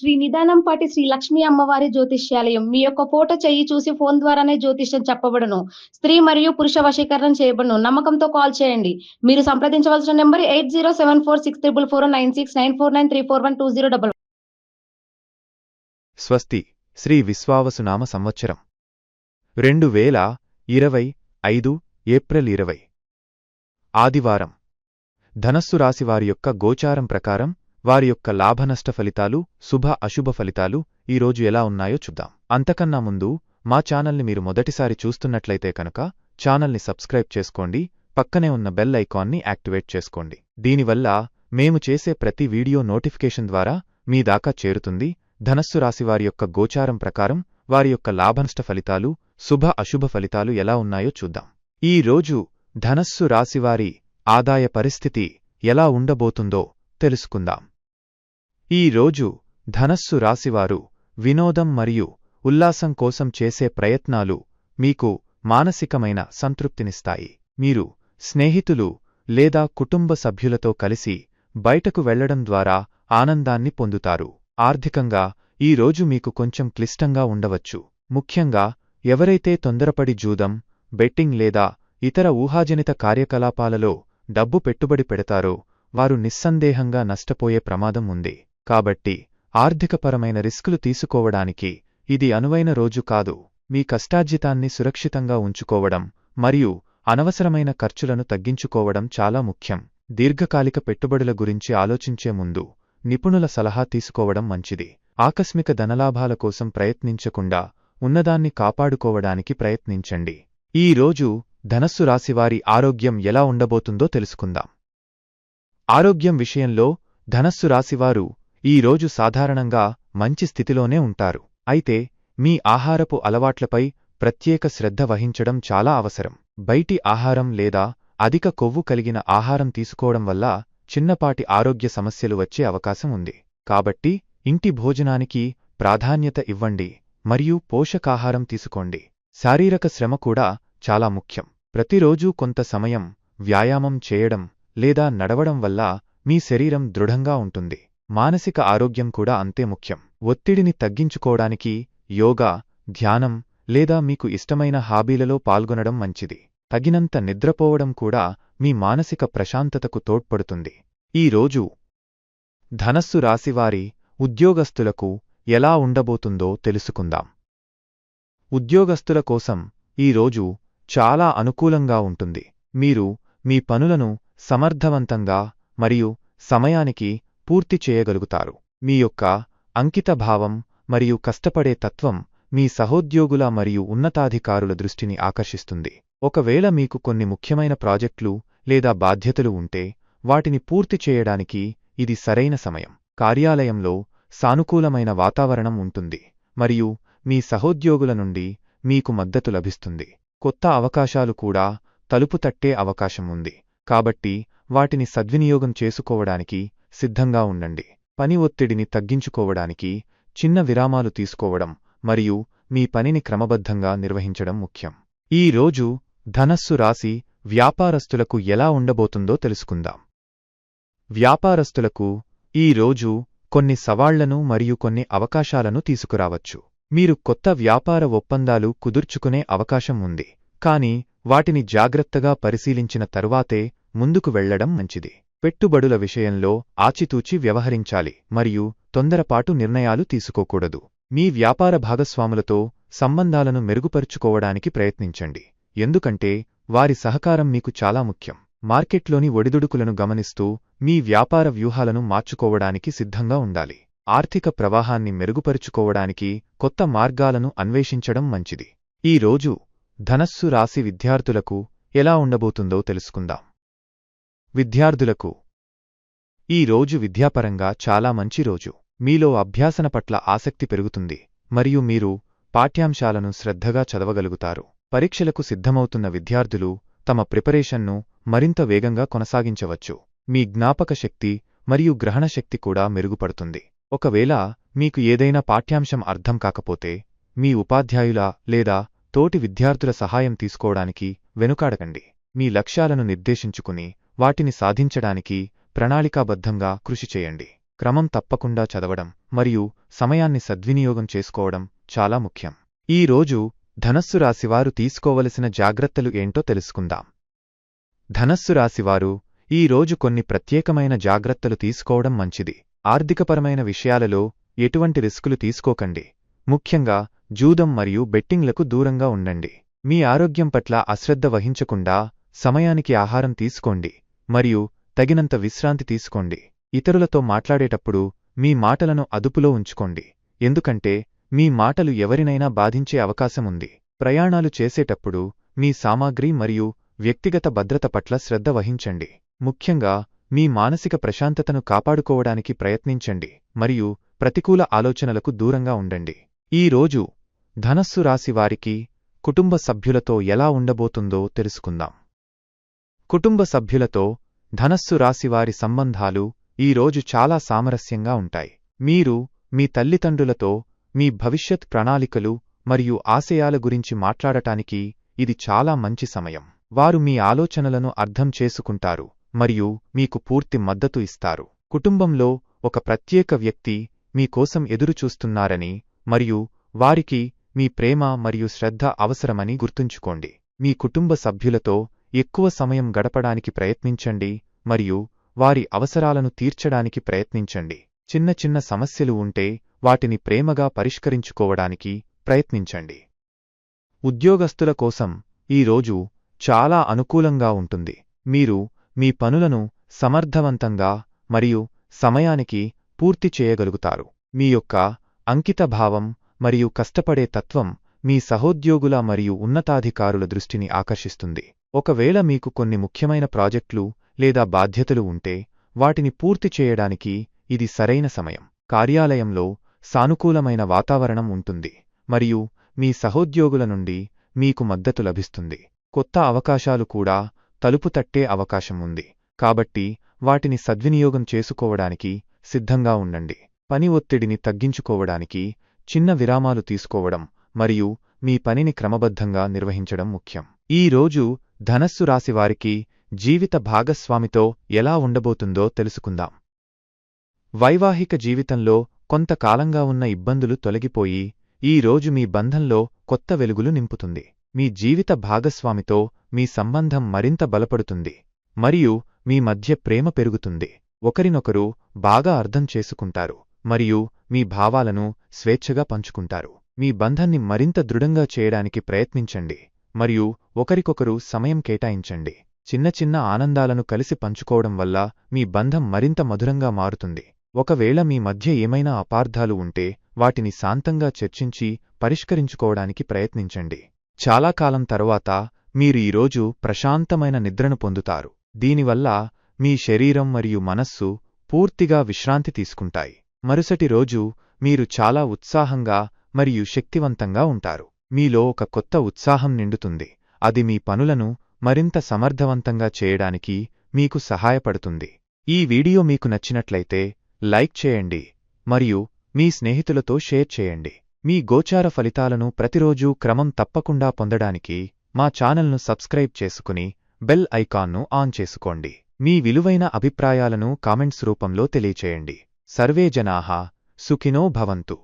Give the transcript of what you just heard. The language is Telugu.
శ్రీ నిదానంపాటి శ్రీ లక్ష్మీ అమ్మవారి జ్యోతిష్యాలయం. మీ యొక్క ఫోటో చెయ్యి చూసి ఫోన్ ద్వారానే జ్యోతిష్యం చెప్పబడను. స్త్రీ మరియు పురుష వశీకరణం చేయబడను. నమ్మకంతో కాల్ చేయండి. మీరు సంప్రదించవలసిన number eight zero seven four six triple four nine six nine four nine three four one two zero double. స్వస్తి శ్రీ విశ్వావసునామ సంవత్సరం. రెండు వేల ఇరవై ఐదు ఏప్రిల్ ఇరవై. ఆదివారం. ధనస్సు రాశివారి యొక్క గోచారం ప్రకారం వారి యొక్క లాభనష్ట ఫలితాలు శుభ అశుభ ఫలితాలు ఈరోజు ఎలా ఉన్నాయో చూద్దాం. అంతకన్నా ముందు మా ఛానల్ని మీరు మొదటిసారి చూస్తున్నట్లయితే కనుక ఛానల్ని సబ్స్క్రైబ్ చేసుకోండి పక్కనే ఉన్న బెల్ ఐకాన్ని యాక్టివేట్ చేసుకోండి. దీనివల్ల మేము చేసే ప్రతి వీడియో నోటిఫికేషన్ ద్వారా మీ దాకా చేరుతుంది. ధనస్సు రాశి వారి యొక్క గోచారం ప్రకారం వారి యొక్క లాభనష్ట ఫలితాలు శుభ అశుభ ఫలితాలు ఎలా ఉన్నాయో చూద్దాం. ఈ రోజు ధనస్సు రాశివారి ఆదాయ పరిస్థితి ఎలా ఉండబోతుందో తెలుసుకుందాం. ఈ రోజు ధనస్సు రాశివారు వినోదం మరియు ఉల్లాసం కోసం చేసే ప్రయత్నాలు మీకు మానసికమైన సంతృప్తినిస్తాయి. మీరు స్నేహితులు లేదా కుటుంబ సభ్యులతో కలిసి బయటకు వెళ్ళడం ద్వారా ఆనందాన్ని పొందుతారు. ఆర్థికంగా ఈ రోజు మీకు కొంచెం క్లిష్టంగా ఉండవచ్చు. ముఖ్యంగా ఎవరైతే తొందరపడి జూదం బెట్టింగ్ లేదా ఇతర ఊహాజనిత కార్యకలాపాలలో డబ్బు పెట్టుబడి పెడతారో వారు నిస్సందేహంగా నష్టపోయే ప్రమాదం ఉంది. కాబట్టి ఆర్థికపరమైన రిస్కులు తీసుకోవడానికి ఇది అనువైన రోజు కాదు. మీ కష్టార్జితాన్ని సురక్షితంగా ఉంచుకోవడం మరియు అనవసరమైన ఖర్చులను తగ్గించుకోవడం చాలా ముఖ్యం. దీర్ఘకాలిక పెట్టుబడుల గురించి ఆలోచించే ముందు నిపుణుల సలహా తీసుకోవడం మంచిది. ఆకస్మిక ధనలాభాల కోసం ప్రయత్నించకుండా ఉన్నదాన్ని కాపాడుకోవడానికి ప్రయత్నించండి. ఈ రోజు ధనస్సు రాశివారి ఆరోగ్యం ఎలా ఉండబోతుందో తెలుసుకుందాం. ఆరోగ్యం విషయంలో ధనస్సు రాశివారు ఈ రోజు సాధారణంగా మంచి స్థితిలోనే ఉంటారు. అయితే మీ ఆహారపు అలవాట్లపై ప్రత్యేక శ్రద్ధ వహించడం చాలా అవసరం. బయటి ఆహారం లేదా అధిక కొవ్వు కలిగిన ఆహారం తీసుకోవడం వల్ల చిన్నపాటి ఆరోగ్య సమస్యలు వచ్చే అవకాశం ఉంది. కాబట్టి ఇంటి భోజనానికి ప్రాధాన్యత ఇవ్వండి మరియు పోషకాహారం తీసుకోండి. శారీరక శ్రమ కూడా చాలా ముఖ్యం. ప్రతిరోజూ కొంత సమయం వ్యాయామం చేయడం లేదా నడవడం వల్ల మీ శరీరం దృఢంగా ఉంటుంది. మానసిక ఆరోగ్యం కూడా అంతే ముఖ్యం. ఒత్తిడిని తగ్గించుకోవడానికి యోగా ధ్యానం లేదా మీకు ఇష్టమైన హాబీలలో పాల్గొనడం మంచిది. తగినంత నిద్రపోవడం కూడా మీ మానసిక ప్రశాంతతకు తోడ్పడుతుంది. ఈ రోజు ధనస్సు రాశివారి ఉద్యోగస్తులకు ఎలా ఉండబోతుందో తెలుసుకుందాం. ఉద్యోగస్తుల కోసం ఈ రోజు చాలా అనుకూలంగా ఉంటుంది. మీరు మీ పనులను సమర్థవంతంగా మరియు సమయానికి పూర్తి చేయగలుగుతారు. మీ యొక్క అంకితభావం మరియు కష్టపడే తత్వం మీ సహోద్యోగుల మరియు ఉన్నతాధికారుల దృష్టిని ఆకర్షిస్తుంది. ఒకవేళ మీకు కొన్ని ముఖ్యమైన ప్రాజెక్టులు లేదా బాధ్యతలు ఉంటే వాటిని పూర్తి చేయడానికి ఇది సరైన సమయం. కార్యాలయంలో సానుకూలమైన వాతావరణం ఉంటుంది మరియు మీ సహోద్యోగుల నుండి మీకు మద్దతు లభిస్తుంది. కొత్త అవకాశాలు కూడా తలుపు తట్టే అవకాశం ఉంది. కాబట్టి వాటిని సద్వినియోగం చేసుకోవడానికి సిద్ధంగా ఉండండి. పని ఒత్తిడిని తగ్గించుకోవడానికి చిన్న విరామాలు తీసుకోవడం మరియు మీ పనిని క్రమబద్ధంగా నిర్వహించడం ముఖ్యం. ఈ రోజు ధనస్సు రాశి వ్యాపారస్తులకు ఎలా ఉండబోతుందో తెలుసుకుందాం. వ్యాపారస్తులకు ఈ రోజు కొన్ని సవాళ్ళను మరియు కొన్ని అవకాశాలను తీసుకురావచ్చు. మీరు కొత్త వ్యాపార ఒప్పందాలు కుదుర్చుకునే అవకాశం ఉంది కాని వాటిని జాగ్రత్తగా పరిశీలించిన తరువాతే ముందుకు వెళ్ళడం మంచిది. పెట్టుబడుల విషయంలో ఆచితూచి వ్యవహరించాలి మరియు తొందరపాటు నిర్ణయాలు తీసుకోకూడదు. మీ వ్యాపార భాగస్వాములతో సంబంధాలను మెరుగుపరుచుకోవడానికి ప్రయత్నించండి. ఎందుకంటే వారి సహకారం మీకు చాలా ముఖ్యం. మార్కెట్లోని ఒడిదుడుకులను గమనిస్తూ మీ వ్యాపార వ్యూహాలను మార్చుకోవడానికి సిద్ధంగా ఉండాలి. ఆర్థిక ప్రవాహాన్ని మెరుగుపరుచుకోవడానికి కొత్త మార్గాలను అన్వేషించడం మంచిది. ఈ రోజు ధనస్సు రాశి విద్యార్థులకు ఎలా ఉండబోతుందో తెలుసుకుందాం. విద్యార్థులకు. ఈ రోజు విద్యాపరంగా చాలా మంచి రోజు. మీలో అభ్యాసన పట్ల ఆసక్తి పెరుగుతుంది మరియు మీరు పాఠ్యాంశాలను శ్రద్ధగా చదవగలుగుతారు. పరీక్షలకు సిద్ధమవుతున్న విద్యార్థులు తమ ప్రిపరేషన్ను మరింత వేగంగా కొనసాగించవచ్చు. మీ జ్ఞాపక శక్తి మరియు గ్రహణశక్తి కూడా మెరుగుపడుతుంది. ఒకవేళ మీకు ఏదైనా పాఠ్యాంశం అర్థం కాకపోతే మీ ఉపాధ్యాయుల లేదా తోటి విద్యార్థుల సహాయం తీసుకోవడానికి వెనుకాడకండి. మీ లక్ష్యాలను నిర్దేశించుకుని వాటిని సాధించడానికి ప్రణాళికాబద్ధంగా కృషి చేయండి. క్రమం తప్పకుండా చదవడం మరియు సమయాన్ని సద్వినియోగం చేసుకోవడం చాలా ముఖ్యం. ఈ రోజు ధనస్సు రాశివారు తీసుకోవలసిన జాగ్రత్తలు ఏంటో తెలుసుకుందాం. ధనస్సు రాశివారు ఈ రోజు కొన్ని ప్రత్యేకమైన జాగ్రత్తలు తీసుకోవడం మంచిది. ఆర్థికపరమైన విషయాలలో ఎటువంటి రిస్కులు తీసుకోకండి. ముఖ్యంగా జూదం మరియు బెట్టింగ్లకు దూరంగా ఉండండి. మీ ఆరోగ్యం పట్ల అశ్రద్ధ వహించకుండా సమయానికి ఆహారం తీసుకోండి. మరియు తగినంత విశ్రాంతి తీసుకోండి. ఇతరులతో మాట్లాడేటప్పుడు మీ మాటలను అదుపులో ఉంచుకోండి. ఎందుకంటే మీ మాటలు ఎవరినైనా బాధించే అవకాశం ఉంది. ప్రయాణాలు చేసేటప్పుడు మీ సామాగ్రి మరియు వ్యక్తిగత భద్రత పట్ల శ్రద్ధ వహించండి. ముఖ్యంగా మీ మానసిక ప్రశాంతతను కాపాడుకోవడానికి ప్రయత్నించండి మరియు ప్రతికూల ఆలోచనలకు దూరంగా ఉండండి. ఈ రోజు ధనస్సు రాశివారికి కుటుంబ సభ్యులతో ఎలా ఉండబోతుందో తెలుసుకుందాం. కుటుంబ సభ్యులతో ధనస్సు రాశివారి సంబంధాలు ఈ రోజు చాలా సామరస్యంగా ఉంటాయి. మీరు మీ తల్లిదండ్రులతో మీ భవిష్యత్ ప్రణాళికలు మరియు ఆశయాల గురించి మాట్లాడటానికి ఇది చాలా మంచి సమయం. వారు మీ ఆలోచనలను అర్థం చేసుకుంటారు మరియు మీకు పూర్తి మద్దతు ఇస్తారు. కుటుంబంలో ఒక ప్రత్యేక వ్యక్తి మీకోసం ఎదురుచూస్తున్నారని మరియు వారికి మీ ప్రేమ మరియు శ్రద్ధ అవసరమని గుర్తుంచుకోండి. మీ కుటుంబ సభ్యులతో ఎక్కువ సమయం గడపడానికి ప్రయత్నించండి మరియు వారి అవసరాలను తీర్చడానికి ప్రయత్నించండి. చిన్న చిన్న సమస్యలు ఉంటే వాటిని ప్రేమగా పరిష్కరించుకోవడానికి ప్రయత్నించండి. ఉద్యోగస్తుల కోసం ఈ రోజు చాలా అనుకూలంగా ఉంటుంది. మీరు మీ పనులను సమర్థవంతంగా మరియు సమయానికి పూర్తి చేయగలుగుతారు. మీ యొక్క అంకితభావం మరియు కష్టపడే తత్వం మీ సహోద్యోగుల మరియు ఉన్నతాధికారుల దృష్టిని ఆకర్షిస్తుంది. ఒకవేళ మీకు కొన్ని ముఖ్యమైన ప్రాజెక్టులు లేదా బాధ్యతలు ఉంటే వాటిని పూర్తి చేయడానికి ఇది సరైన సమయం. కార్యాలయంలో సానుకూలమైన వాతావరణం ఉంటుంది మరియు మీ సహోద్యోగుల నుండి మీకు మద్దతు లభిస్తుంది. కొత్త అవకాశాలు కూడా తలుపు తట్టే అవకాశం ఉంది కాబట్టి వాటిని సద్వినియోగం చేసుకోవడానికి సిద్ధంగా ఉండండి. పని ఒత్తిడిని తగ్గించుకోవడానికి చిన్న విరామాలు తీసుకోవడం మరియు మీ పనిని క్రమబద్ధంగా నిర్వహించడం ముఖ్యం. ఈ రోజు ధనస్సు రాశివారికి జీవిత భాగస్వామితో ఎలా ఉండబోతుందో తెలుసుకుందాం. వైవాహిక జీవితంలో కొంతకాలంగా ఉన్న ఇబ్బందులు తొలగిపోయి ఈ రోజు మీ బంధంలో కొత్త వెలుగులు నింపుతుంది. మీ జీవిత భాగస్వామితో మీ సంబంధం మరింత బలపడుతుంది మరియు మీ మధ్య ప్రేమ పెరుగుతుంది. ఒకరినొకరు బాగా అర్థం చేసుకుంటారు మరియు మీ భావాలను స్వేచ్ఛగా పంచుకుంటారు. మీ బంధాన్ని మరింత దృఢంగా చేయడానికి ప్రయత్నించండి మరియు ఒకరికొకరు సమయం కేటాయించండి. చిన్న చిన్న ఆనందాలను కలిసి పంచుకోవడం వల్ల మీ బంధం మరింత మధురంగా మారుతుంది. ఒకవేళ మీ మధ్య ఏమైనా అపార్థాలు ఉంటే వాటిని శాంతంగా చర్చించి పరిష్కరించుకోవడానికి ప్రయత్నించండి. చాలా కాలం తరువాత మీరు ఈరోజు ప్రశాంతమైన నిద్రను పొందుతారు. దీనివల్ల మీ శరీరం మరియు మనస్సు పూర్తిగా విశ్రాంతి తీసుకుంటాయి. మరుసటి రోజు మీరు చాలా ఉత్సాహంగా మరియు శక్తివంతంగా ఉంటారు. మీలో ఒక కొత్త ఉత్సాహం నిండుతుంది. అది మీ పనులను మరింత సమర్థవంతంగా చేయడానికి మీకు సహాయపడుతుంది. ఈ వీడియో మీకు నచ్చినట్లయితే లైక్ చేయండి మరియు మీ స్నేహితులతో షేర్ చేయండి. మీ గోచార ఫలితాలను ప్రతిరోజూ క్రమం తప్పకుండా పొందడానికి మా ఛానల్ను సబ్స్క్రైబ్ చేసుకుని బెల్ ఐకాన్ను ఆన్ చేసుకోండి. మీ విలువైన అభిప్రాయాలను కామెంట్స్ రూపంలో తెలియచేయండి. సర్వే జనాహ సుఖినో భవంతు.